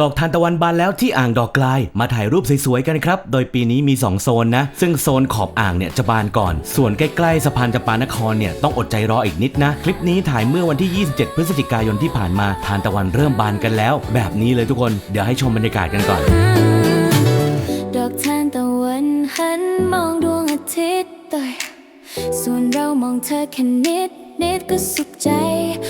ดอกทานตะวันบานแล้วที่อ่างดอกกลาย มาถ่ายรูปสวยๆกันครับ โดยปีนี้มี 2 โซนนะ ซึ่งโซนขอบอ่างเนี่ยจะบานก่อน ส่วนใกล้ๆสะพานจำปานครเนี่ยต้องอดใจรออีกนิดนะ คลิปนี้ถ่ายเมื่อวันที่ 27 พฤศจิกายนที่ผ่านมาทานตะวันเริ่มบานกันแล้ว แบบนี้เลยทุกคนเดี๋ยวให้ชมบรรยากาศกันก่อน ดอกทานตะวันหันมองดวงอาทิตย์เตยส่วนเรามองเธอแค่นิด นิดก็สุขใจ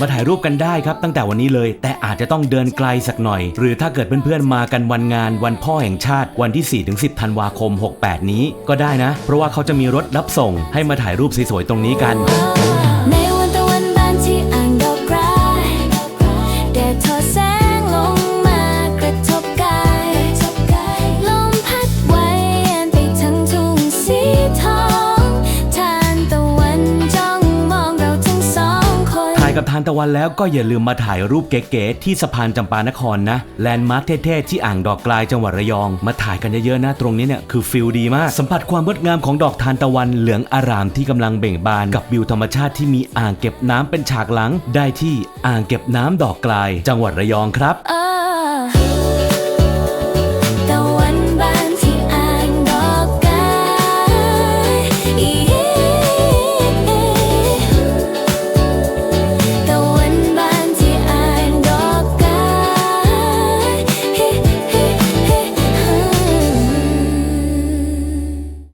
มาถ่ายรูปกันได้ครับตั้งแต่วันนี้เลย แต่อาจจะต้องเดินไกลสักหน่อย หรือถ้าเกิดเพื่อนๆมากันวันงานวันพ่อแห่งชาติวันที่4-10 ธันวาคม 68 นี้ก็ได้นะ เพราะว่าเขาจะมีรถรับส่งให้มาถ่ายรูปสวยๆตรงนี้กัน กับทานตะวันแล้วก็อย่าลืมมาถ่ายรูปเก๋ๆที่สะพานจำปานครนะแลนด์มาร์คเท่ๆที่อ่างดอกกลายจังหวัดระยอง มาถ่ายกันเยอะๆนะตรงนี้เนี่ยคือฟิลดีมาก สัมผัสความงดงามของดอกทานตะวันเหลืองอารามที่กำลังเบ่งบาน กับวิวธรรมชาติที่มีอ่างเก็บน้ำเป็นฉากหลัง ได้ที่อ่างเก็บน้ำดอกกลาย จังหวัดระยองครับ